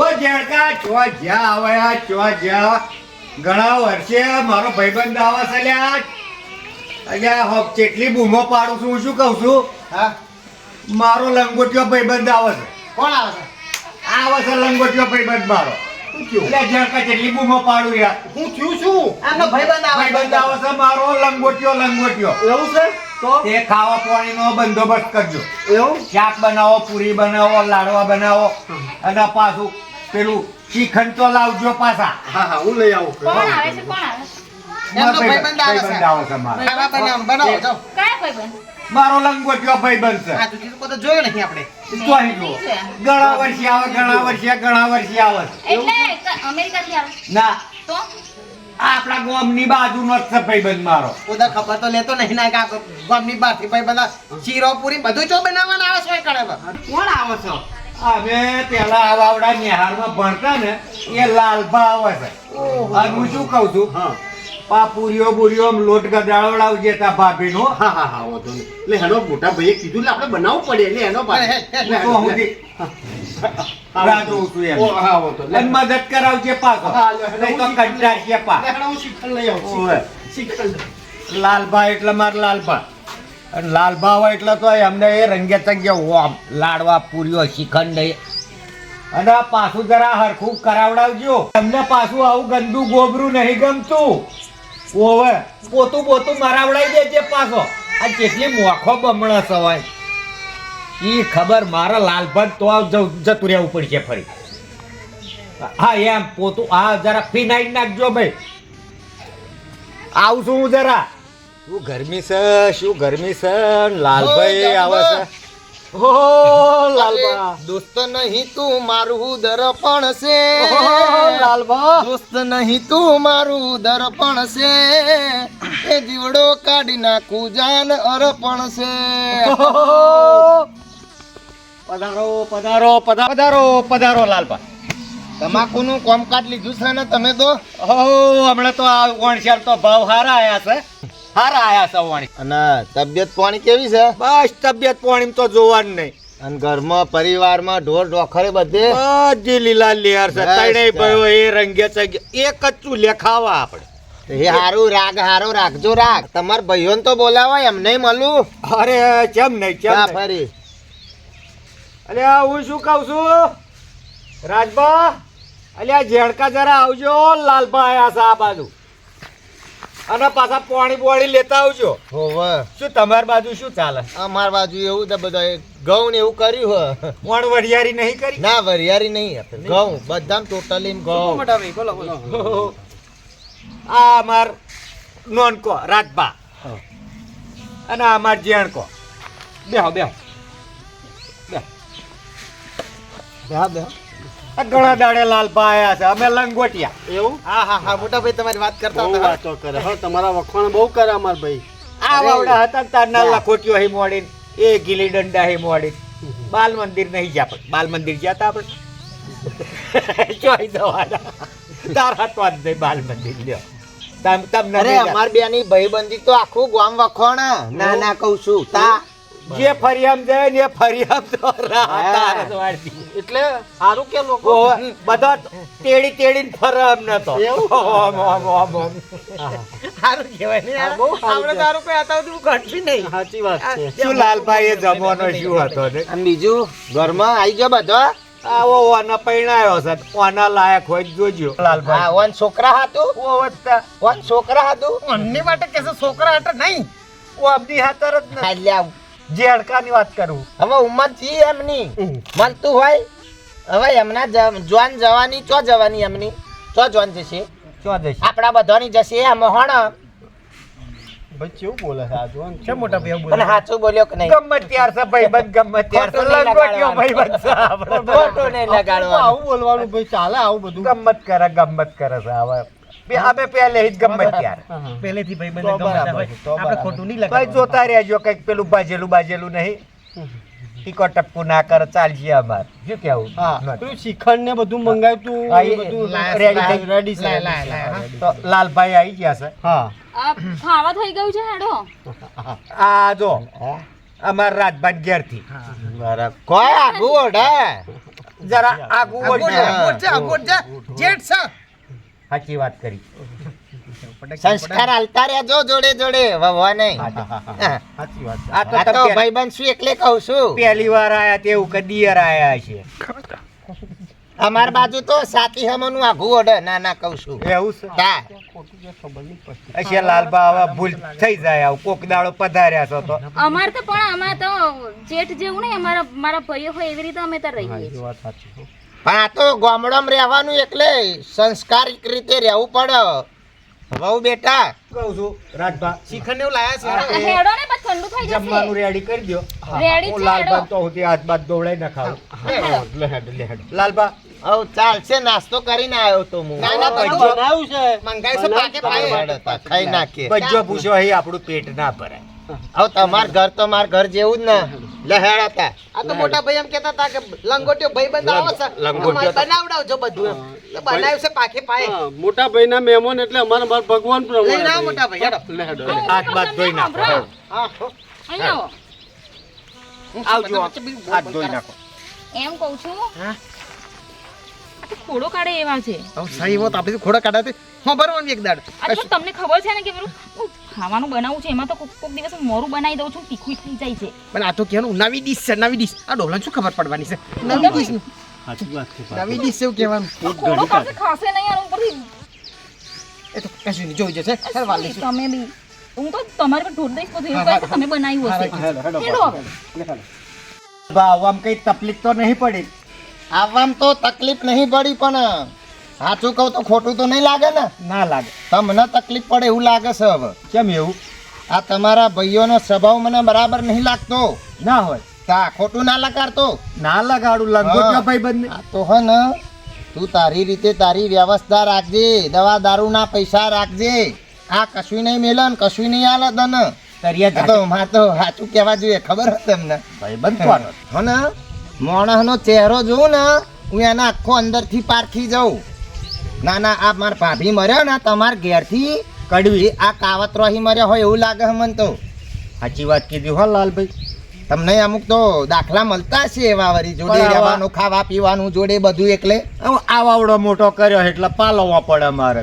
ઓ જેણકા ચો જ્યાં આવે આ ચો જ્યાં ઘણા વર્ષે મારો ભાઈબંધ આવા છે લ્યા અલ્યા હો કેટલી બૂમો પાડું છું હું શું કહું છું? હા? મારો લંગોટિયો ભાઈબંધ આવે છે. કોણ આવે છે? આવે છે લંગોટિયો ભાઈબંધ મારો. શું થયું? એટલે જેણકા કેટલી બૂમો પાડું યાર. હું થયું છું? આમનો ભાઈબંધ આવે ભાઈબંધ આવે છે મારો લંગોટિયો લંગોટિયો. એવું છે? તો? તે ખાવા પાણીનો બંદોબસ્ત કરજો. એવું? શાક બનાવો પૂરી બનાવો લાડવા બનાવો. અને પાછું પેલું શ્રીખંડ તો લાવજો પાછા. હા હા હું લઈ આવું. કોણ આવે છે? કોણ આવે છે? એમનો ભાઈબંધ આવે છે. ભાઈબંધ મારો. ખાવા બનાવો બનાવો કયા ભાઈબંધ? મારો લંગોટિયો ભાઈબંધ છે. આ તો કીધું તો જોયો નહીં આપણે. તો અહીં જુઓ. ઘણા વર્ષે આવે ઘણા વર્ષે ઘણા વર્ષે આવે. એટલે ક- અમેરિકાથી આવે. ના. તો? આપણા ગામની બાજુનો જ છે ભાઈબંધ મારો. ઉધર ખબર તો લેતો નહીં ના કે ગામની બહારથી ભાઈ બધા શીરો પૂરી બધું ચો બનાવવાના આવે છે કણે કોણ આવે છે? અમે પેલા આવાવડા નિહાળમાં ભણતા ને એ લાલભા આવે છે અને હું શું કહું છું? પાપુરીઓ બુરીઓ લોટ ગદાવડાવજે તા ભાભીનો. હા હા હા વાંધો નહીં. એટલે એનો મોટા ભાઈએ કીધું એટલે આપણે બનાવવું પડે. એટલે એનો ભાઈ તો સુધી રાહ જોઉં છું એમ. હા વાંધો મદદ કરાવજે પાછો. નહીં તો હું પા હું શ્રીખંડ લઈ આવું. ઓવે. લાલભા એટલે મારા લાલભા. અને લાલભા હોય એટલે તો એમને એ રંગે તંગે ઓમ લાડવા, પૂરીઓ શ્રીખંડ એ. અને આ પાછું જરા હરખું કરાવડાવજો. તમને પાછું આવું ગંદુ ગોબરું નહીં ગમતું. ઓવે, પોતું પોતું મરાવડાવી દેજે પાછો. આ કેટલી મોખો બમણા સવાય. એ ખબર મારા લાલભાગ તો આ જતું રહેવું પડશે ફરી. હા, એમ પોતું હા જરા ફિનાઈ નાખજો ભાઈ. આવું છું હું જરા. શું ગરમી છે? શું ગરમી છે? લાલભાઈ આવે છે. હો લાલભા. દોસ્ત નહીં તું મારું દર્પણ છે. લાલભા. દોસ્ત નહીં તું મારું દર્પણ છે. એ જીવડો કાઢી નાખું જાન અર્પણ છે. પધારો પધારો પધા- પધારો પધારો લાલભા. તમાકુનું કોમકાજ લીધું છે ને તમે તો? હો હમણાં તો આ વણસ્યાર તો ભાવ હારા આવ્યા છે. હારા આયા સવાણી અને તબિયત પાણી કેવી છે? બસ તબિયત પાણી તો જોવાનું નહીં. અને ઘરમાં પરિવારમાં ઢોર ઢોખરે બધે? બધી લીલા લેર છે તણે ભયો એ રંગે ચગે એક જ ચૂલે ખાવા આપણે. એ હારું રાગ હારો રાખજો રાગ. તમાર ભાઈઓને તો બોલાવો એમ નહીં મળું. અરે કેમ નહીં કેમ ફરી? અલ્યા હું શું કહું છું? રાજભા અલ્યા ઝેડકા જરા આવજો લાલભા આયા છે આ બાજુ. અને પાછા પાણી બોણી લેતા આવજો. હોવે. શું તમારી બાજુ શું ચાલે? અમાર બાજુ એવું તો બધા ઘઉં ને એવું કર્યું હે. પણ વરિયારી નહીં કરી? ના વરિયારી નહીં ઘઉં બધા ટોટલી ઘઉં. આ અમાર નોનકો રાજભા અને આ અમાર જેણકો. બેહો બેહો. બેહો. બેહો બે આ ઘણા દાડે લાલપા આયા છે. અમે લંગોટિયા. એવું? હા હા હા. મોટા ભાઈ તમારી વાત કરતા હતા. વાતો કરે. હા તમારા વખાણ બહુ કરે અમાર ભાઈ. આ વાવડા. હતા તારના. લખોટીઓ હી મોડી એ ગીલી ડંડા હી મોડી બાલ મંદિર નહીં જ્યાં પણ. બાલ મંદિર જાતા આપણે. ચોઈ દવાના તારા તો જ નહીં બાલ મંદિર લ્યો. તમ તમને અરે અમાર બેની ભાઈબંધી તો આખું ગામ વખોણા. ના ના કહું છું. તા જે ફરિયામ જાય ને ફરિયામ તો. એટલે સારું કે લોકો? બધા તેડી તેડીને ફરે અમને તો. સારું કહેવાય ને આપણે તારું કોઈ હતા સુધી ઘટતી નહીં. સાચી વાત છે. શું લાલભાઈ એ જમવાનો શું હતો ને? અને બીજું? ઘરમાં આવી ગયો બધા? આવો ઓના પૈણાયો છે. ઓના લાયક હોય જોજો લાલભાઈ. હા લાલભાઈ છોકરા હતું ઓ વત્તા વન છોકરા હતું ઓનની માટે કેસે છોકરા હતા નહીં. ઓ અબધી હાતર જ ન અલ્યા જેડકાની વાત કરું. હવે ઉંમર જી એમની. મળતું હોય. હવે એમના જ- જોન જવાની ચો જવાની એમની? ચો જોન જશે? ચો જશે? આપણા બધાની જશે એમ હણ? ભાઈ કેવું બોલે છે આ જો છે મોટા ભાઈ અને સાચું બોલ્યો કે નહીં? ગમે ત્યાર છે ભાઈ બંધ ગમે ત્યાર છે. ખોટું ભાઈ. બંધ છે આપણે ખોટું નહીં લગાડવાનું. આવું બોલવાનું ભાઈ ચાલે આવું બધું. ગમત કરે ગમત કરે છે હવે. અમે પહેલે જ ગમત ત્યાર. પહેલેથી ભાઈ બંને ગમતા હોય આપણે ખોટું નહીં ભાઈ લગાડવાનું જોતા રહેજો કંઈક પેલું બાજેલું બાજેલું નહીં. ટીકો ટપકું ના કર ચાલશે અમાર. શું કેવું હા. પેલું શિખંડ ને બધું મંગાવ્યું તું બધું રેડી થઈ રેડી છે. તો લાલભાઈ આવી ગયા છે. હા. આ ખાવા થઈ ગયું છે હેડો. આ જો અમાર રાજભાઈ ઘેરથી. બરાબર. કોઈ આગું ઓઢે. જરા આગું. આગોટ જા, આગોટ જેઠ છે. સાચી વાત કરી. સંસ્કાર હાલતા રહેજો જોડે જોડે વવા નહીં. હા, હા, હા. હા. સાચી વાત આ તો તમે ભાઈબંધ શું એટલે કહું છું. પહેલી વાર આયા તેવું કદી યાર આયા છે. અમાર બાજુ તો સાતી હમનું આઘું ઓઢે ના ના કહું છું. એવું છે? તા અશે લાલબા આવા ભૂલ થઈ જાય આવું. કોક દાડો પધાર્યા છો તો. અમાર તો પણ અમાર તો જેઠ જેવું નહીં અમારા મારા ભાઈઓ હોય એવી રીતે અમે તો રહીએ છીએ. પણ આ તો ગામડામાં રહેવાનું એટલે સંસ્કારિક રીતે રહેવું પડે. વહુ બેટા. કહું છું રાજભા શિખંડ એવું લાયા છે? હેડો ને બસ ઠંડુ થઈ જમવાનું રેડી કરી દો રેડી હું. છે, લાલબા તો સુધી આજ બાદ દોવડાઈ ના ખાવ લે હેડ લે હેડ. લાલબા હવ ચાલશે નાસ્તો કરીને આવ્યો તો હું. ના, ના, બધું બનાવ્યું છે. મંગાઈ છે પાકે પાકે. ખાઈ નાખીએ. બજ્જો પૂછો અહીં આપણું પેટ ના ભરાય. હવે તમાર ઘર તો માર ઘર જેવું જ ને. લહેડ હતા આ તો મોટા ભાઈ એમ કહેતા હતા કે લંગોટીઓ ભાઈ બંધ આવો છે લંગોટીઓ બનાવડાવજો બધું એમ. તો બનાવ્યું છે પાખે પાએ મોટા મોટા ભાઈના મહેમાન એટલે અમારે માર ભગવાન પ્રમાણે ના મોટા ભાઈ હેડો. લે હેડો. હાથ બાદ ધોઈ નાખો હા અહીંયા આવો. આવજો હાથ ધોઈ નાખો. એમ કહું છું આ તો ખોડો કાઢે એવા છે. હવે સહી વાત આપણે તો ખોડા કાઢાતી હા બરોબર એક દાડ. આ તમને ખબર છે ને કે પેલું ખાવાનું બનાવું છે એમાં તો કોક કોક દિવસ મોરું બનાવી દઉં છું તીખું થઈ જાય છે. પણ આ તો કહેવાનું નવી ડીશ છે નવી ડીશ. આ ડોલાને શું ખબર પડવાની છે? નવી ડીશ? નવી ડીશ છે એવું કહેવાનું. ખોડો પાસે ખાશે નહીં આનું ઉપરથી એ તો કશું નહીં જોઈ જશે. હેડ વાલ લઈશું. તમે બી. હું તો તમારે પર ઢોળ દઈશ કે તમે બનાવ્યું હશે. હેડો હવે. બા આમ કઈ તકલીફ તો નહીં પડી. આવવામાં તો તકલીફ નહીં પડી પણ સાચું કહું તો ખોટું તો નહીં લાગે ને? ના લાગે. તમને તકલીફ પડે એવું લાગે છે હવે? કેમ એવું? આ તમારા ભાઈઓનો સ્વભાવ મને બરાબર નહીં લાગતો. ના હોય. તા ખોટું ના લગાડતો? ના લગાડું લગભગ ભાઈ બંને. તો હે ને તું તારી રીતે તારી વ્યવસ્થા રાખજે દવા દારૂના પૈસા રાખજે. આ કશું નહીં મેલન કશું નહીં આલે તને. તરિયા તો માં તો સાચું કહેવા જોઈએ ખબર હે તમને? ભાઈ બંધ હો ને? માણસનો ચહેરો જોઉં ને હું એના આખો અંદરથી પારખી જાઉં. ના ના આ માર ભાભી મર્યો ને તમાર ઘેરથી કડવી. આ કાવતરોહી મર્યો હોય એવું લાગે મને તો. સાચી વાત કીધી હો લાલભાઈ. તમને અમુક તો દાખલા મળતા છે એવા વરી જોડે રહેવાનું ખાવા પીવાનું જોડે બધું એકલે હવે આવાવડો મોટો કર્યો એટલે પાલવવા પડે મારે.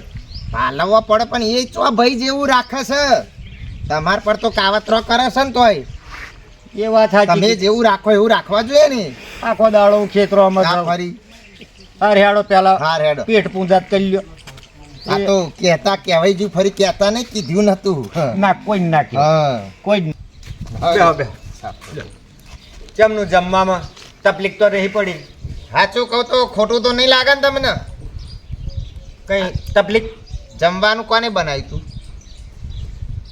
પાલવવા પડે પણ એ ચો ભાઈ જેવું રાખે છે? તમાર પર તો કાવતરો કરે છે ને તોય. એ વાત તમે જેવું રાખો એવું રાખવા જોઈએ ને. આખો દાડો હું ખેતરોમાં જાઉં. ફરી. અરે હેડો પેલા હા રેડો. પેટ પૂંજાત કરી લ્યો. આ તો કહેતા કહેવાય જ્યું ફરી કહેતા નહીં કીધું નતું ના કોઈ ના કોઈ બેહો જમવામાં તકલીફ તો રહી પડી. સાચું કહું તો ખોટું તો નહીં લાગે ને તમને? કઈ તકલીફ? જમવાનું કોને બનાવ્યું તું?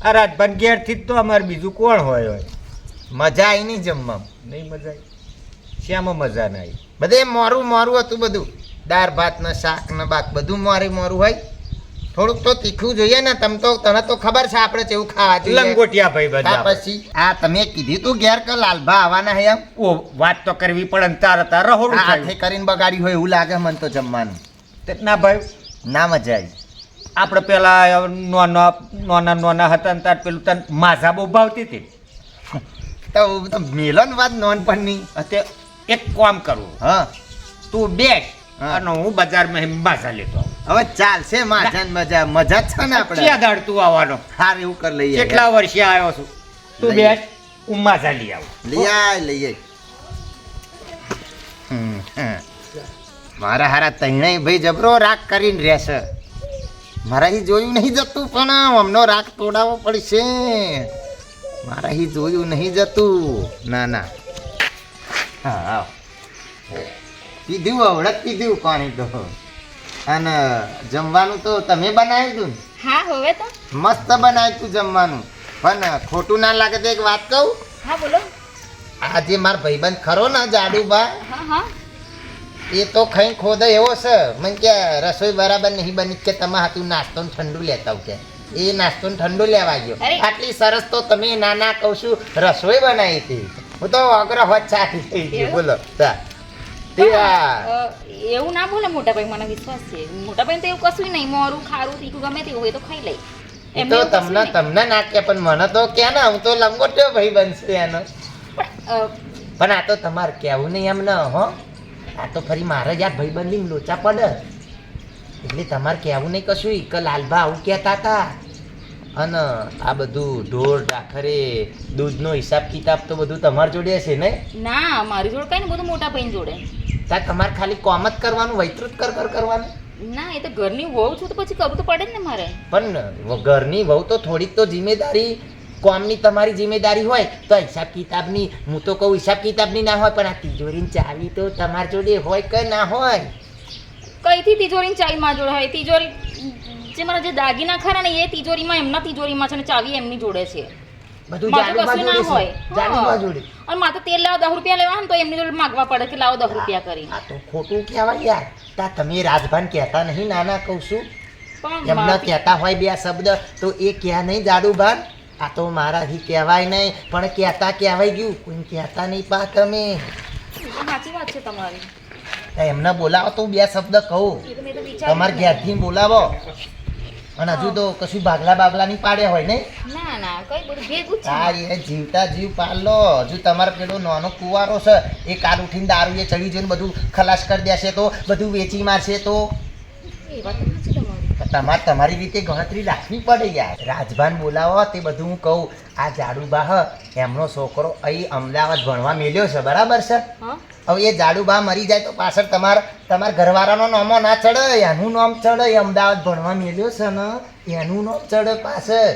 આ રાજભાન ઘેરથી જ તો અમારે બીજું કોણ હોય હોય? મજા આવી નહીં જમવામાં. નહીં મજા આવી શ્યામાં મજા ના આવી. બધે મોરું મોરું હતું બધું. દાળ ભાત ને શાક ને બાક બધું મોરે મોરું હોય. થોડુંક તો તીખું જોઈએ ને તમ તો તને તો ખબર છે આપણે કેવું ખાવા જોઈએ. લંગોટિયા ભાઈ બધા પછી? આ તમે કીધું તું ઘેર કે લાલભા આવવાના હે એમ? ઓ વાત તો કરવી પડે ને તારે તાર રહોડું હાથે કરીને બગાડ્યું હોય એવું લાગે મને તો જમવાનું. ના ભાઈ. ના મજા આવી. આપણે પેલા નોના નોના નોના હતા ને તાર પેલું તને માઝા બહુ ભાવતી હતી. તો મેલન વાત નોનપણની તે એક કામ કરું. હા. તું બેઠ અને હું બજારમાં માઝા લેતો હવે ચાલશે માજા મજા મજા છે ને આપણે. ક્યાં દાડ તું આવવાનો. હાર એવું કરી લઈએ. કેટલા વર્ષે આવ્યો છું? તું બેઠ હું માજા લઈ આવું. લઈ આય લઈએ. મારા હારા તૈણે ભાઈ જબરો રાગ કરીને રહેશે. મારાથી જોયું નહીં જતું પણ અમનો રાગ તોડાવવો પડશે. મારાથી જોયું નહીં જતું. ના ના. હા આવ. કીધું અવડત કીધું પાણી તો અને જમવાનું તો તમે બનાવ્યું ને? હા હવે તો. મસ્ત બનાવ્યું તું જમવાનું. પણ ખોટું ના લાગે તો એક વાત કહું. હા બોલો. આજે માર ભાઈબંધ ખરો ને જાડુબા એ તો ખાઈ ખોદે એવો છે. મને કે રસોઈ બરાબર નહીં બની કે તમે હાથું નાસ્તો ઠંડુ લેતા કે. એ નાસ્તો ને ઠંડુ લેવા ગયો. આટલી સરસ તો તમે નાના કહું છું રસોઈ બનાવી હતી. હું તો અગ્રહ હોત ચાખી થઈ ગયું બોલો તા. તે એવું ના બોલે મોટા ભાઈ મને વિશ્વાસ છે. મોટા ભાઈ તો એવું કશું નહીં મોરું ખારું તીખું ગમે તેવું હોય તો ખાઈ લઈ એ તો તમને તમને ના કે પણ મને તો કે ને હું તો લંગોટ્યો ભાઈ બનશે એનો. પણ, આ તો તમારે કેવું નહીં એમ ન હો. આ તો ફરી મારે જ આ ભાઈબંધી લોચા પડે. એટલે તમારે કહેવું નહીં કશું કે લાલભા આવું કહેતા હતા. અને આ બધું ઢોર ડાખરે દૂધનો હિસાબ કિતાબ તો બધું તમારી જોડે હશે ને? ના મારી જોડે કઈ ને બધું મોટા ભાઈ જોડે. ત્યાં તમારે ખાલી કોમ જ કરવાનું વૈતૃત કર કર કરવાનું? ના એ તો ઘરની વહુ છું તો પછી કરવું તો પડે ને મારે. પણ ઘરની વહુ તો થોડીક તો જિમ્મેદારી કોમની તમારી જિમ્મેદારી હોય તો હિસાબ કિતાબની હું તો કહું હિસાબ કિતાબની ના હોય પણ આ તિજોરીની ચાવી તો તમારી જોડે હોય કે ના હોય? કઈથી તિજોરીની ચાવી મારી જોડે હોય? તિજોરી જે મારા જે દાગીના ખરા ને એ તિજોરીમાં એમના તિજોરીમાં છે ને ચાવી એમની જોડે છે. બધું કશું ના હોય. અને તેલ લાવો દસ રૂપિયા લેવા ને તો એમની જોડે માગવા પડે કે લાવો દસ રૂપિયા કરી. આ તો ખોટું કહેવાય યાર. તા તમે રાજભાન કહેતા નહીં નાના કહું છું. પણ એમને કહેતા હોય બે શબ્દ તો એ ક્યાં નહીં જાડુભાન. આ તો મારાથી કહેવાય નહીં પણ કહેતા કહેવાય ગયું. કોઈ કહેતા નહીં પા તમે. સાચી વાત છે તમારી. એમને બોલાવો તો બે શબ્દ કહું. તમારે ઘેરથી બોલાવો. અને હજુ તો કશું ભાગલા બાગલા નહીં પાડ્યા હોય નહીં. ના ના કઈ બધું ભેગું છે. આ એ જીવતા જીવ પાડલો. હજુ તમારે પેલો નાનો કુવારો છે એ કાલ ઉઠીને દારૂ એ ચડી જઈને બધું ખલાસ કરી દેશે તો બધું વેચી મારશે તો? તમારે. તમારી રીતે ગણતરી રાખવી પડે યાર. રાજભાન બોલાવો તે બધું હું કહું. આ જાડુબા હ એમનો છોકરો અહીં અમદાવાદ ભણવા મેલ્યો છે બરાબર છે? હા. હવે એ જાડુબા મરી જાય તો પાછળ તમાર તમારા ઘરવાળાનો નામો ના ચડે એનું નામ ચડે અમદાવાદ ભણવા મેલ્યો છે ને એનું નામ ચડે પાછળ.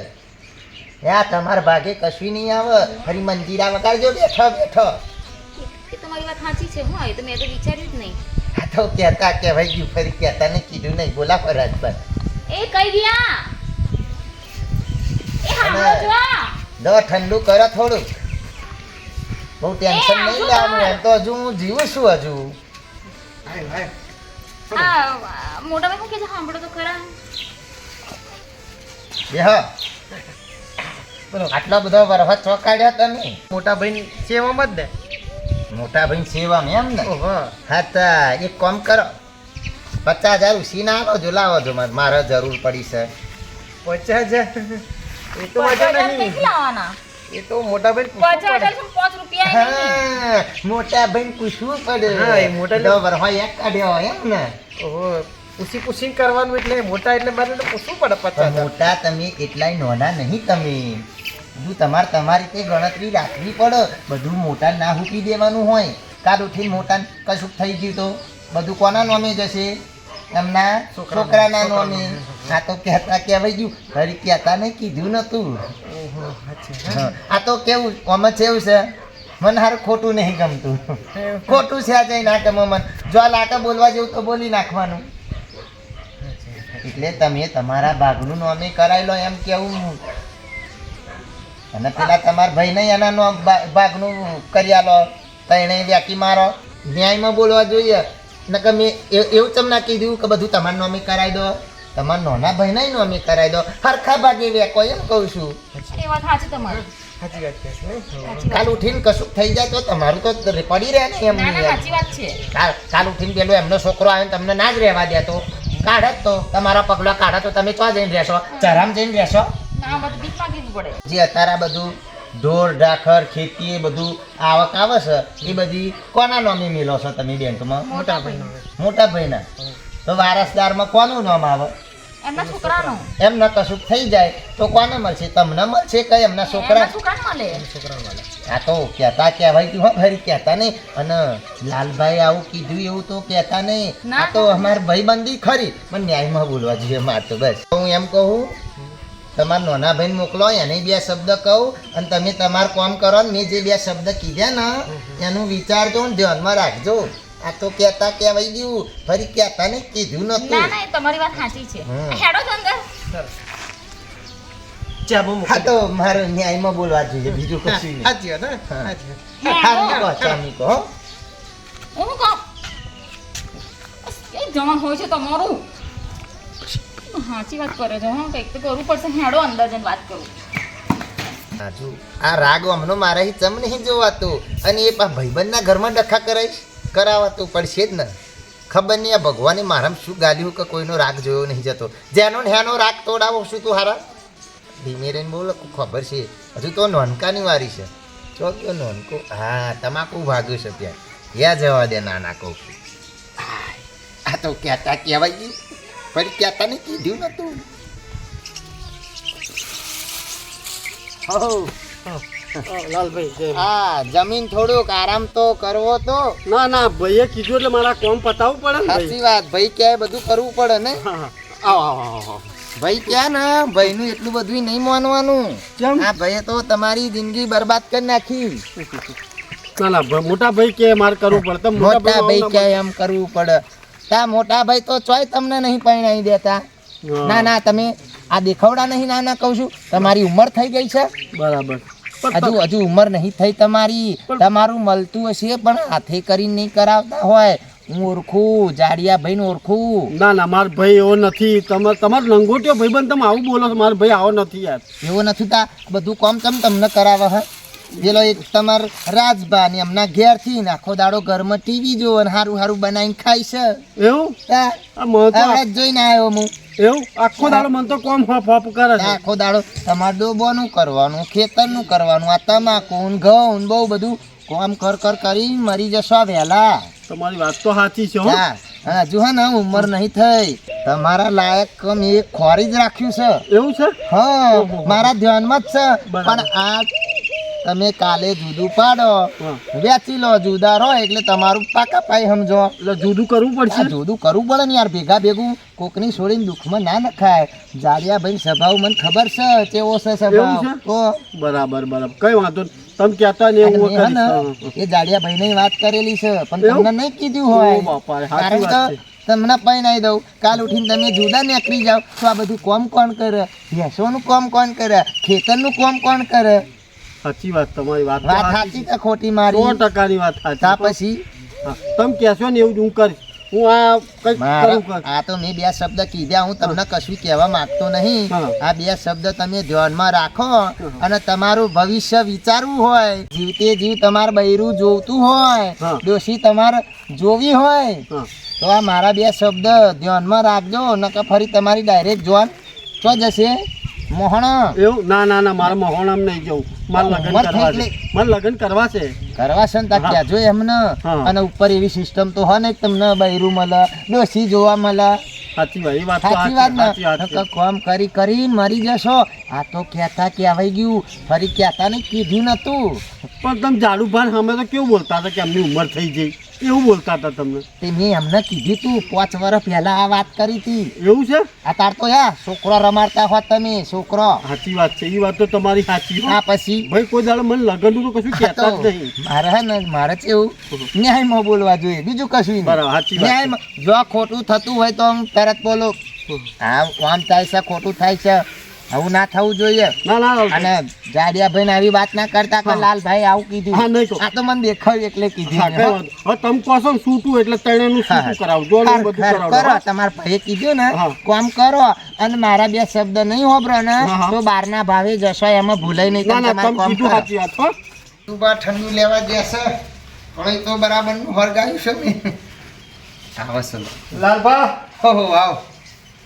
યા તમારા ભાગે કશું નહીં આવે. ફરી મંજીરા વગાડજો બેઠો બેઠો. તમારી વાત સાચી છે હા તો મેં તો વિચાર્યું જ નહીં. આ તો કહેતા કહેવાય ગયું ફરી કહેતા ને કીધું નહીં. બોલા પર એ કહી ગયા? એ દો ઠંડુ કરો થોડુંક. બહુ ટેન્શન નહીં લેવાનું એમ તો હજુ હું જીવું છું હજુ. મોટા ભાઈ કે સાંભળો તો ખરા. બેહો આટલો બધો વરસાદ ચોકાડ્યો તમે મોટા ભાઈ સેવામાં જ ને. મોટા ભાઈ સેવામાં એમ ને? ઓહો. હા તા એક કામ કરો. પચાસ હજાર ઉછી ના આવો જો લાવો જો મારે મારે જરૂર પડી છે. પચાસ હજાર? એ તો મજા નહીં. લાવવાના એ તો મોટા ભાઈ પાંચ રૂપિયા મોટા ભાઈ પૂછવું પડે. હા, એ મોટા બધો હોય એક કાઢ્યો એમ ને. ઓહો પૂછી પૂછી કરવાનું એટલે મોટા એટલે મારે તો પૂછવું પડે પચાસ મોટા તમે એટલાય નોના નહીં તમે. બધું તમારે તમારી રીતે ગણતરી રાખવી પડે. બધું મોટા ના હૂકી દેવાનું હોય. કાલ ઉઠીને મોટા કશુંક થઈ ગયું તો બધું કોના નામે જશે? એમના છોકરાના નામે આ તો કહેતા કહેવાય ગયું. ફરી કહેતા ને કીધું નતું. આ તો કેવું આમાં એવું છે. મને હારું ખોટું નહીં ગમતું. ખોટું છે આ જઈ ના ગમે જો આ લાટા બોલવા જેવું તો બોલી નાખવાનું. એટલે તમે તમારા ભાગનું નોમે કરાવી લો એમ કેવું અને પેલા તમારા ભાઈ નહીં એના નો ભાગનું કરી આલો તો એને વ્યાકી મારો. ન્યાયમાં બોલવા જોઈએ. નકર મેં એવું તમને કીધું કે બધું તમારા નોમે કરાવી દો. તમારા નોના ભાઈ નહીં નોમે કરાવી દો. હરખા ભાગે વેકો એમ કહું છું. એ વાત સાચી તમારી. સાચી વાત છે કાલ ઉઠીને કશું થઈ જાય તો તમારું તો પડી રહે ને એમ ના ના સાચી વાત છે. કાલ કાલ ઉઠીને પેલો એમનો છોકરો આવે તમને ના જ રહેવા દે તો. કાઢે તો. તમારા પગલા કાઢા તો તમે ક્યાં જઈને રહેશો? ચરામ જઈને રહેશો? ના બધું બીક પડે. જે અત્યારે આ બધું ઢોર ઢાખર ખેતી એ બધું આવક આવે છે એ બધી કોના નામે મેલો છો તમે બેંકમાં? મોટા ભાઈ મોટા ભાઈના. તો વારસદારમાં કોનું નામ આવે? એમના છોકરાનો. એમને કશું થઈ જાય તો કોને મળશે? તમને મળશે કે એમના છોકરા? આ તો કહેતા કહેવાય હા ફરી કહેતા નહીં. અને લાલભાઈ આવું કીધું એવું તો કહેતા નહીં. આ તો અમારી ભાઈબંધી ખરી. પણ ન્યાયમાં બોલવા જોઈએ મારે તો બસ. હું એમ કહું તમારા નાના ભાઈને મોકલો એને બે શબ્દ કહું અને તમે તમારું કામ કરો ને મેં જે બે શબ્દ કીધા ને એનું વિચારજો ને ધ્યાનમાં રાખજો. આ તો કહેતા કહેવાય ગયું ફરી કહેતા ને કીધું નતું ના ના તમારી વાત સાચી છે. હમ. હેડો અંદર. હા તો મારે ન્યાયમાં બોલવા જોઈએ બીજું કશું નહીં. સાચી વાત હા. સાચી વાત. હા મૂકો ચા મૂકો હું. કહું? જવાન હોય છે તમારું. સાચી વાત કરે છે હું કંઈક તો કરવું પડશે હેડો અંદર જઈને વાત કરું. રાજુ આ રાગ હમણો મારાથી ચમ નહીં જોવાતું? અને એ પા ભાઈબંધના ઘરમાં ડખા કરાય કરાવાતું પડશે જ ને. ખબર નહીં આ ભગવાને મારામાં શું ગાલ્યું કે કોઈનો રાગ જોયો નહીં જતો. જેનો હેનો રાગ તોડાવો શું તું હારા? ધીમે રહીને બોલો ખબર છે. હજુ તો નોનકાની વારી છે. ચો કયો નોનકો હા તમાકુ ભાગ્યું છે ત્યાં યા જવા દે નાના કહું તો કહેતા કહેવાય ગયું પણ ત્યાં તને કીધું નતું લાલભાઈ હા જમીન થોડુંક આરામ તો કરવો તો. ના ના ભાઈએ કીધું એટલે મારા કોમ પતાવવું પડે ને ભાઈ. સાચી વાત ભાઈ ક્યાંય બધું કરવું પડે ને? આવો આવો આવો. ભાઈ ક્યાં ને? ભાઈનું એટલું બધું નહીં માનવાનું. કેમ? આ ભાઈએ તો તમારી જિંદગી બરબાદ કરી નાખી. ના ના મોટા ભાઈ કે મારે કરવું પડે. મોટા ભાઈ કે એમ કરવું પડે. તા મોટા ભાઈ તો ચોય તમને નહીં પરણાવી દેતા. ના- ના ના તમે આ દેખાવડા નહીં ના ના કહું છું. તમારી ઉંમર થઈ ગઈ છે. બરાબર. હજુ હજુ ઉંમર નહીં થઈ તમારી. તમારું મળતું હશે પણ હાથે કરીને નહીં કરાવતા હોય. હું ઓળખું જાડિયા ભાઈને ઓળખું. ના ના મારો ભાઈ એવો નથી. તમાર તમારો લંગોટિયો ભાઈબંધ તમે આવું બોલો મારો ભાઈ આવો નથી યાર. એવો નથી તા. બધું કોમ તમ તમને કરાવે હે? પેલો એક તમાર રાજભા ને એમના ઘેરથી આખો દાડો ઘરમાં ટીવી જોવો ને હારું હારું બનાવીને ખાઈ છે. એવું? જ જોઈને આવ્યો હું. એવું? આખો દાડો મને તો કોમ હોપ હોપ કરે છે. આખો દાડો તમારે ડોબોનું કરવાનું ખેતરનું કરવાનું આ તમાકુ ને ઘઉં બહુ બધું કોમ કર કર કરી મરી જશો વહેલા. તમારી વાત તો સાચી છે હો. હા. જો હે ને ઉંમર નહીં થઈ. તમારા લાયક કમ એ ખોરી જ રાખ્યું છે. એવું છે? હા મારા ધ્યાનમાં જ છે. પણ આ તમે કાલે જુદું પાડો. વેચી લો જુદા રહો એટલે તમારું પાકા પાઈ સમજો. એટલે જુદું કરવું પડશે? જુદું કરવું પડે ને યાર ભેગા ભેગું કોકની છોડીને દુઃખમાં ના નખાય. જાડિયા ભાઈ સ્વભાવ મને ખબર છે કેવો છે સ્વભાવ તો બરાબર બરાબર. કઈ વાંધો તમે કહેતા ને એવું ને એ જાડિયા ભાઈ વાત કરેલી છે પણ તમને નહીં કીધું હોય. કારણ કે તમને પૈ નહીં દઉં. કાલ ઉઠીને તમે જુદા નીકળી જાઓ. તો આ બધું કોમ કોણ કરે? ભેંસોનું કોમ કોણ કરે? ખેતરનું કોમ કોણ કરે? સાચી વાત તમારી વાત વાત સાચી કે ખોટી મારી? ટકાની વાત સાચી તા પછી? તમ કહેશો ને એવું જ હું કરીશ. હું આ કઈ કરું આ તો મેં બે શબ્દ કીધા હું તમને કશું કહેવા માંગતો નહીં. આ બે શબ્દ તમે ધ્યાનમાં રાખો અને તમારું ભવિષ્ય વિચારવું હોય. જીવતે જીવ તમારે બૈરું જોવતું હોય. દોષી ડોશી તમારે જોવી હોય. તો આ મારા બે શબ્દ ધ્યાનમાં રાખજો નકર ફરી તમારી ડાયરેક્ટ જોન ચો જશે? મોહણ. એવું? ના ના ના મારે મહોણામ નહીં જવું. મારે લગ્ન કરવા છે. એટલે- મારે કરવા છે. કરવા છે ને તા હા. એમને. અને ઉપર એવી સિસ્ટમ તો હોય ને તમને બૈરું મળે ડોશી જોવા મળે. સાચી વાત વાત સાચી વાત ને. કામ કરી કરી મરી જશો. આ તો કહેતા કહેવાય ગયું. ફરી કહેતા ને કીધું નતું. પણ તમે જાડુ ભાન અમે તો કેવું બોલતા હતા કે એમની ઉંમર થઈ ગઈ? એવું બોલતા હતા તમને? તે મેં એમને કીધું તું પાંચ વર્ષ પહેલા આ વાત કરી હતી. એવું છે? આ તાર તો યા છોકરો રમાડતા હોત તમે છોકરો. સાચી વાત છે એ વાત તો તમારી સાચી હા. આ પછી? ભાઈ કોઈ દાડો મને લગ્નનું તો કશું કહેતા જ નહીં. મારે હે ને મારે છે કેવું ન્યાયમાં બોલવા જોઈએ બીજું કશું નહીં. બરાબર, સાચી ન્યાયમાં જો ખોટું થતું હોય તો હું તરત બોલો. હા આમ થાય છે ખોટું થાય છે. આવું ના થવું જોઈએ. ના ના અને જાડિયા ભાઈ આવી વાત ના કરતા કે હા. લાલભાઈ આવું હા, કીધું નહીં આ તો મને દેખાય એટલે કીધું હા, હો. હવે તમે કહો છો સૂટું એટલે હા. સૂટું કરાવજો બધું કરાવજો કરો. હો. તમારા ભાઈએ કીધું ને કોમ કરો. અને મારા બે શબ્દ નહીં હોબરો ને હા, હા. તો બારના ભાવે જશો એમાં ભૂલાય નહીં તમે તમારું તમે કામ કરો. સાચી વાત હો. ઠંડુ લેવા જશે. પણ તો બરાબર હરગાયું છે આવો લાલભા? હો હો આવો.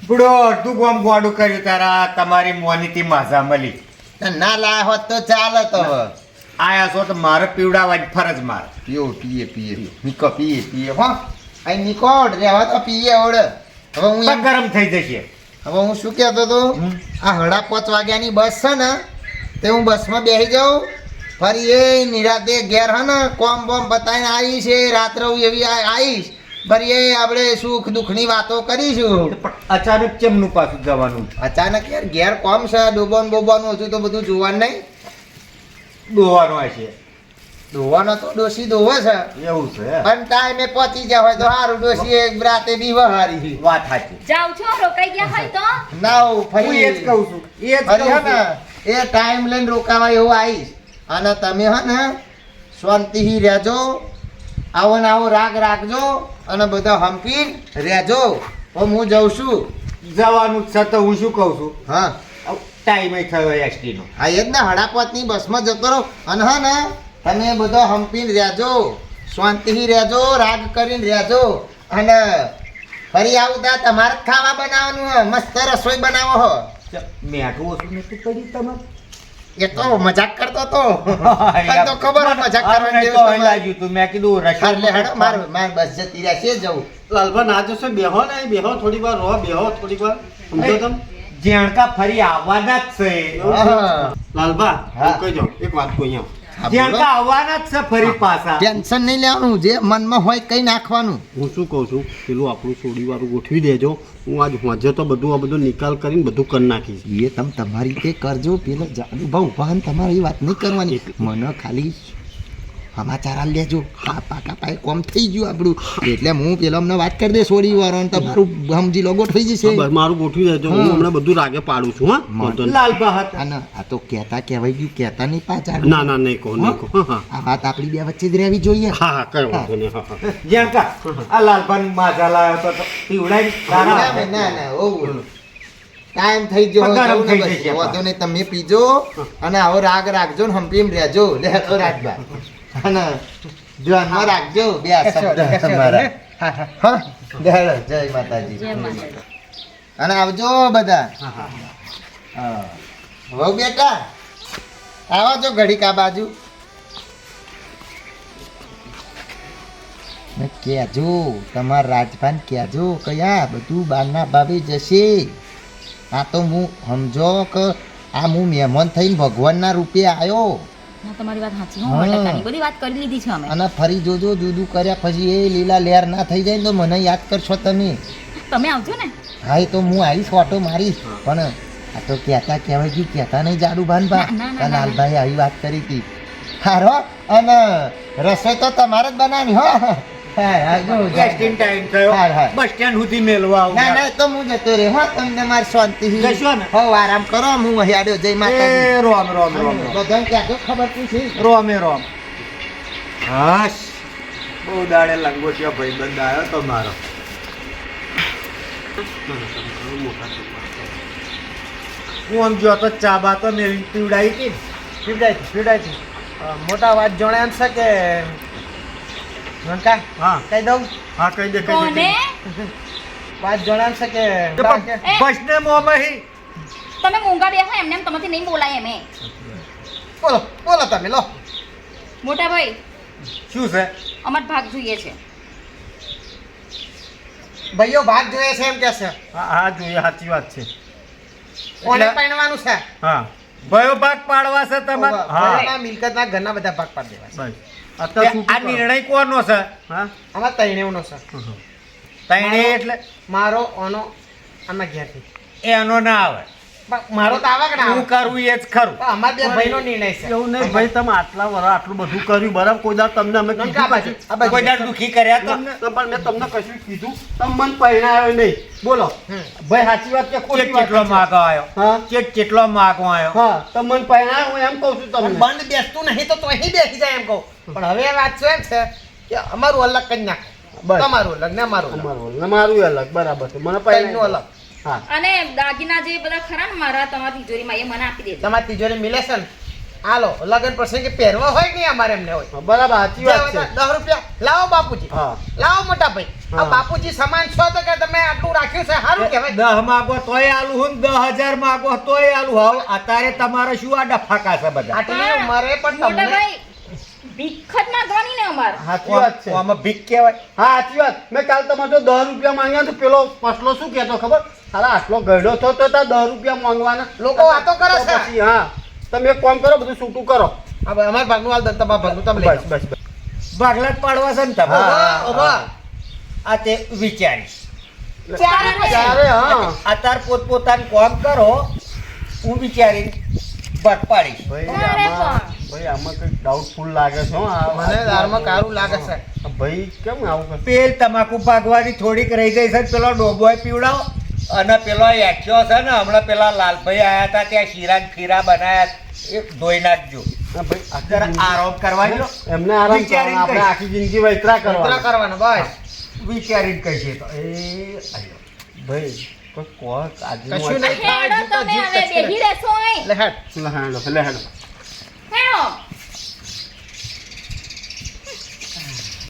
બુડો અડધું ગોમ ગોડું કર્યું તારા તમારી મોનીથી માઝા મળી. ના લાયા હોત તો ચાલે તો. હવે. આયા છો તો મારે પીવડાવવાની ફરજ માર. પીઓ પીએ પીએ. નીકો પીએ પીએ હો. અહીં નીકોડ રહેવા તો પીએ ઓડ હવે હું તો ગરમ થઈ જશે. હવે હું શું કહેતો હતો? હમ. આ હડા પાંચ વાગ્યાની બસ છે ને તે હું બસમાં બેસી જાઉં. ફરી એ નિરાતે ઘેર હે ને કોમ બોમ બતાવીને આવીશ એ રાત્રે હું એવી આવીશ. ફરી એ આપણે સુખ દુઃખની વાતો કરીશું. અચાનક ચેમનું પાછું જવાનું? અચાનક યાર ઘેર કોમ છે ડોબાન બોબાનું ઓછું તો બધું જોવાનું નહીં. દોવાનું હશે ધોવાનો તો ડોસી ધોવે છે. એવું છે. પણ ટાઈમે પહોંચી જાય હોય તો સારું ડોસી એક રાતે બી વહારી વાત સાચી. જાવ છો રોકાઈ ગયા હોય તો? ના ફરી એ જ કહું છું એ જ ફરી ને છું એ ટાઈમ લઈને રોકાવા એવું આવીશ. અને તમે હા ને શાંતિથી રહેજો. આવો ને આવો રાગ રાખજો અને બધા હંપી રહેજો. હું જઉં છું. જવાનું છે તો હું શું કહું છું? હા. ટાઈમે થયો એસટી નો. આ એ જ ને હડાપતની બસમાં જતો રહો. અને હા ને તમે બધો હંપીને રહેજો. શાંતિથી રહેજો રાગ કરીને રહેજો. અને ફરી આવું ત્યાં તમારે ખાવા બનાવવાનું હે. મસ્ત રસોઈ બનાવો હો. મેઠું ઓછું નથી પડ્યું તમારે? એ તો મજાક કરતો તો. તો ખબર મજાક કરવાની. લાગ્યું તું મેં કીધું રશિયન લે હેડો માર માર બસ જતી રહ્યા છે જવું. લાલભા ના જશો બેહો ને બેહો થોડી વાર રહો બેહો થોડી વાર. સમજો તમે? જેણકા ફરી આવવાના જ છે. લાલભા કહી જાઉં એક વાત કહું અહીંયા. આવવાના જ છે ફરી પાછા. ટેન્શન નહીં લેવાનું જે મનમાં હોય કઈ નાખવાનું. હું શું કહું છું પેલું આપણું સોડી વાળું ગોઠવી દેજો. હું આજ હોજે તો બધું આ બધું નિકાલ કરીને બધું કરી નાખીશ. એ તમે તમારી રીતે કરજો પેલો જાદુ ભાવ ઊભા તમારી વાત નહીં કરવાની. મને ખાલી સમાચાર આલ લેજો. હા પાકા પાય કોમ થઈ ગયું આપણું. એટલે હું પેલો અમને વાત કરી દે સોરી વાળો તમારું સમજી લોગો થઈ જશે. મારું ગોઠવી દેજો. હું હમણાં બધું રાગે પાડું છું હા? લાલ. લાલબા આ તો કહેતા કહેવાય ગયું. કહેતા નહીં પાછા. ના ના નહીં કહો નહીં કહું. હા હા. આ વાત આપણી બે વચ્ચે જ રહેવી જોઈએ. હા હા કઈ વાંધો નહીં હા હા. કા. આ લાલભાન માજા લાવ્યો તો તો ના ના ના ઓવ ટાઈમ થઈ ગયો. વાંધો નહીં તમે પીજો અને આવો રાગ રાખજો ને હંપીમ રહેજો. લે તો રાખવા અને ધ્યાનમાં રાખજો બે શબ્દ તમારા હા જય માતાજી. અને આવજો બધા. હા વહુ બેટા. આવો ઘડીક આ બાજુ. ને કહેજો તમારા રાજભાન કહેજો કયા બધું બારના ભાવે જશે. આ તો હું સમજો કે આ હું મહેમાન થઈને ભગવાનના રૂપે આવ્યો. તમારી વાત સાચી હા. હો બધી વાત કરી લીધી છે અમે અને ફરી જોજો જુદું કર્યા પછી એ લીલા લહેર ના થઈ જાય તો મને યાદ કરશો તમે તમે આવજો ને હા એ તો હું આવીશ ઓટો મારીશ પણ આ તો કહેતા કહેવાય ગયું કહેતા નહીં જાડુ ભાનભા. લાલભાઈ આવી વાત કરી હતી હારો અને રસોઈ તો તમારે જ બનાવવાની હો. ટેસ્ટિંગ ટાઈમ થયો. હા, હા. બસ સ્ટેન્ડ સુધી મેલવા આવું ના એ તો હું જતો રે હો તમને મારી શાંતિ જશો ને? હો આરામ કરો હું હેડ્યો જય માતાજી. રોમ રોમ રોમ રોમ. બધાને કહેજો ખબર પૂછી રોમે રોમ. હાશ. બહુ દાડે લંગોટિયો ભાઈબંધ આવ્યો તો મારો. હું આમ જો તો ચા બા તો મેં પીવડાવી હતી. મોટા વાત જણાય એમ છે કે નનકા હા. કહી દઉં? હા કહી દે કહી દે વાત જણાય એમ છે કે તો પણ એ. બસને તમે મૂંગા બેહો એમને એમ તમારથી નહીં બોલાય એમે બોલો બોલો તમે લો. મોટા ભાઈ શું છે? અમાર ભાગ જોઈએ છે. ભાઈઓ ભાગ જોઈએ છે એમ કે છે. હા હા જોઈએ સાચી વાત છે. કોને પાડવાનું છે? હા. ભાઈઓ ભાગ પાડવા છે તમારે ભાઈઓના મિલકતના ઘરના બધા ભાગ પાડી દેવા છે. બસ. આ નિર્ણય કોનો છે? હા? આમાં તૈણેવનો છે. તૈણે એટલે મારો ઓનો આમાં ઘેરથી. એનો ના આવે. મારો તો આવા કે હું કરું એ જ ખરું. અમાર બે ભાઈનો નિર્ણય છે. એવું નહીં ભાઈ તમે આટલા વર આટલું બધું કર્યું બરાબર? કોઈ દાડ તમને અમે કીધું. કોઈ દાડ દુખી કર્યા તમને પણ મેં તમને કશું કીધું. તમે મન પહેણાયો નહીં. બોલો. ભાઈ સાચી વાત કે ખોટી વાત કેટલો માગો આવ્યો હા? કે કેટલો માગો આવ્યો હા તમે મન પહેણાયો હું એમ કહું છું તમને. બંધ બેસતું નહીં તો તોય બેસી જાય એમ કહું. પણ હવે વાત શું એમ છે કે અમારું અલગ કરી નાખો. તમારું અલગ ને અમારું અમારું ને મારું અલગ બરાબર છે. મને ત્રણનું અલગ. અને દાગીના જે બધા ખરા ને મારા તમારી તિજોરીમાં એ મને આપી દેજો. તમારી તિજોરી મિલે છે ને? હાલો લગન પ્રસંગે પહેરવા હોય નહીં અમારે એમને હોય? બરાબર સાચી વાત છે. તો દસ રૂપિયા લાવો બાપુજી. હા. લાવો મોટા ભાઈ. આ બાપુજી સમાન છો તો કે તમે આટલું રાખ્યું છે? સારું કહેવાય. દહ માગો તોય આલુ હું દસ હજાર માગો તોય આલુ. હાવ અત્યારે તમારે શું આ ડફાકા છે બધા? આટલી ઉંમરે પણ મોટા તમને ભાઈ ભીખ જ માંગવાની ને અમાર. સાચી વાત છે. આમાં ભીખ કહેવાય. હા સાચી વાત. મેં કાલ તમારે જો દસ રૂપિયા માંગ્યા તો પેલો પસલો શું કહેતો ખબર? સાલા આટલો ગયડો થયો તો ત્યાં દસ રૂપિયા માંગવાના. લોકો વાતો કરે તો છે. પછી હા. તમે એક કામ કરો બધું છૂટું કરો. હવે અમારા ભાગનું હાલ દત્તા તમારા ભાગનું તમે લઈ બસ બસ બસ. ભાગલા જ પાડવા છે ને તમે. આ તે વિચારીશ. ચારે હા. અત્યારે પોતપોતાનું કામ કરો. હું વિચારી ભાગ પાડીશ. ભાઈ આમાં. કંઈક ડાઉટફુલ લાગે છે હો મને દાળમાં કારું લાગે છે. ભાઈ કેમ આવું કરે પેલ તમાકુ ભાગવાની થોડીક રહી ગઈ છે પેલો ડોબોય પીવડાવો. અને પેલો એક્યો છે ને હમણાં પેલા લાલભાઈ આવ્યા હતા ત્યાં શીરા ખીરા બનાવ્યા એ ધોઈ નાખજો. ભાઈ જિંદગી- આરામ કરવા જો એમને આરામ વિચારીને કરવાનો, આપણે આખી જિંદગી વૈતરા કરવાનો. બસ. વિચારીને કહીએ તો. એ ભાઈ કોઈ કોક આજે કશું નહીં. હેડો તમે હવે બેહી રહેશો અહીં. લે હેડ. લેહાડો લેહાડો Help!